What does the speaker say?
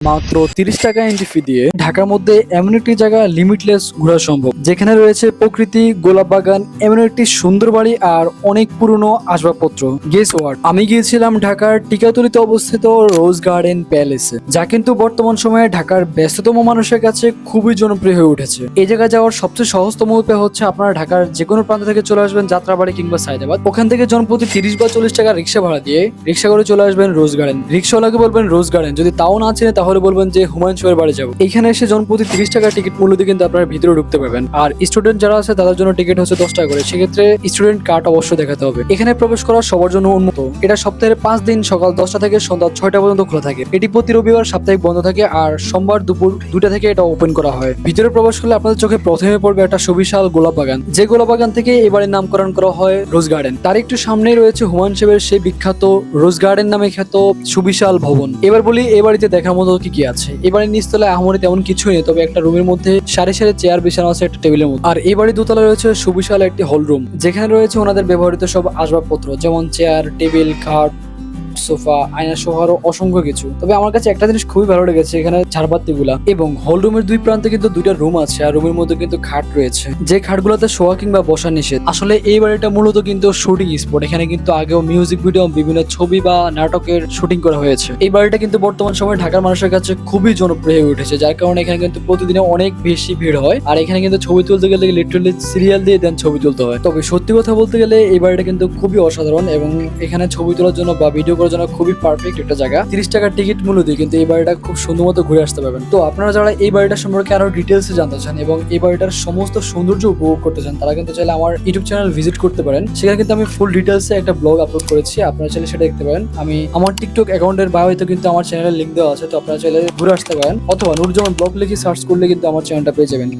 মাত্র তিরিশ টাকা এন্ট্রি ফি দিয়ে ঢাকার মধ্যে এমন একটি জায়গা লিমিটলেস ঘোরা সম্ভব, যেখানে রয়েছে প্রকৃতি, গোলাপ বাগান, এমন একটি সুন্দর বাড়ি আর অনেক পুরনো আসবাবপত্র। গেস ওয়ার্ড আমি গিয়েছিলাম ঢাকার টিকাতলিতে অবস্থিত রোজ গার্ডেন প্যালেসে যা কিন্তু বর্তমান সময়ে ঢাকার ব্যস্ততম মানুষের কাছে খুবই জনপ্রিয় হয়ে উঠেছে। এই জায়গায় যাওয়ার সবচেয়ে সহজতম উপায় হচ্ছে আপনারা ঢাকার যে কোনো প্রান্ত থেকে চলে আসবেন যাত্রাবাড়ি কিংবা সাইদাবাদ ওখান থেকে জনপ্রতি তিরিশ বা চল্লিশ টাকা রিক্সা ভাড়া দিয়ে রিক্সা করে চলে আসবেন রোজ গার্ডেন রিক্সাওয়ালাকে বলবেন রোজ গার্ডেন যদি তাও না চিনে তাহলে বলবেন যে হুমায়ুন শোয়ের বাড়ি যাব। এখানে এসে জনপ্রতি তিরিশ টাকা টিকিট মূল্য দিয়ে কিন্তু আপনারা ভিতরে ঢুকতে পারবেন। আর স্টুডেন্ট যারা আছে, তাদের জন্য টিকিট হচ্ছে দশ টাকা করে। সেক্ষেত্রে স্টুডেন্ট কার্ড অবশ্যই দেখাতে হবে। এখানে প্রবেশ করা সবার জন্য উন্মুক্ত এটা সপ্তাহের পাঁচ দিন সকাল দশটা থেকে সন্ধ্যা ছয়টা পর্যন্ত খোলা থাকে। এটি প্রতি রবিবার সাপ্তাহিক বন্ধ থাকে আর সোমবার দুপুর দুটা থেকে এটা ওপেন করা হয়। ভিতরে প্রবেশ করলে আপনাদের চোখে প্রথমে পড়বে একটা সুবিশাল গোলাপ বাগান। যে গোলাপ বাগান থেকে এবারে নামকরণ করা হয় রোজ গার্ডেন। তার একটু সামনেই রয়েছে হুমায়ুন সাহেবের সেই বিখ্যাত রোজ গার্ডেন নামে খ্যাত সুবিশাল ভবন। এবার বলি, এ বাড়িতে দেখার মতো কি আছে? এবারে নিচতলায় আহমনে তেমন কিছুই নেই, তবে একটা রুমের মধ্যে সারি সারি চেয়ার বিছানো আছে একটা টেবিলের মধ্যে। আর এই বাড়ির দোতলা রয়েছে সুবিশাল একটি হল রুম যেখানে রয়েছে ওনাদের ব্যবহৃত সব আসবাবপত্র, যেমন চেয়ার, টেবিল, খাট সোফা, আয়না সহ আরও অসংখ্য কিছু। তবে আমার কাছে একটা জিনিস খুবই ভালো লেগেছে, এখানে ঝাড়বাতি গুলা এবং হল রুমের দুই প্রান্তে কিন্তু দুইটা রুম আছে, আর রুমের মধ্যে কিন্তু খাট রয়েছে। যে খাট খাটগুলোতে শোয়া কিংবা বসা নিষেধ। আসলে এই বাড়িটা মূলত কিন্তু শুটিং স্পট এখানে কিন্তু আগেও মিউজিক ভিডিও বিভিন্ন ছবি বা নাটকের শুটিং করা হয়েছে। এই বাড়িটা কিন্তু বর্তমান সময়ে ঢাকার মানুষের কাছে খুবই জনপ্রিয় হয়ে উঠেছে, যার কারণে এখানে কিন্তু প্রতিদিনে অনেক বেশি ভিড় হয়। আর এখানে কিন্তু ছবি তুলতে গেলে লিটারালি সিরিয়াল দিয়ে দেন ছবি তুলতে হয়। তবে সত্যি কথা বলতে গেলে এই বাড়িটা কিন্তু খুবই অসাধারণ এবং এখানে ছবি তোলার জন্য বা ভিডিও করার জন্য খুবই পারফেক্ট একটা জায়গা। তিরিশ টাকার টিকিট মূল্য দিয়ে কিন্তু এই বাড়িটা খুব সুন্দর মতো ঘুরে আসতে পারবেন। তো আপনারা যারা এই বাড়িটা সম্পর্কে আরও ডিটেলসে জানতে চান এবং এই বাড়িটার সমস্ত সৌন্দর্য উপভোগ করতে চান, তারা কিন্তু চাইলে আমার ইউটিউব চ্যানেল ভিজিট করতে পারেন। সেখানে কিন্তু আমি ফুল ডিটেলসে একটা ব্লগ আপলোড করেছি, আপনারা চাইলে সেটা দেখতে পারেন। আমি আমার টিকটক অ্যাকাউন্টের বায়োতে কিন্তু আমার চ্যানেলের লিঙ্ক দেওয়া আছে, তো আপনারা চাইলে ঘুরে আসতে পারেন। অথবা নুরজামান ব্লগ লিখে সার্চ করলে কিন্তু আমার চ্যানেলটা পেয়ে যাবেন।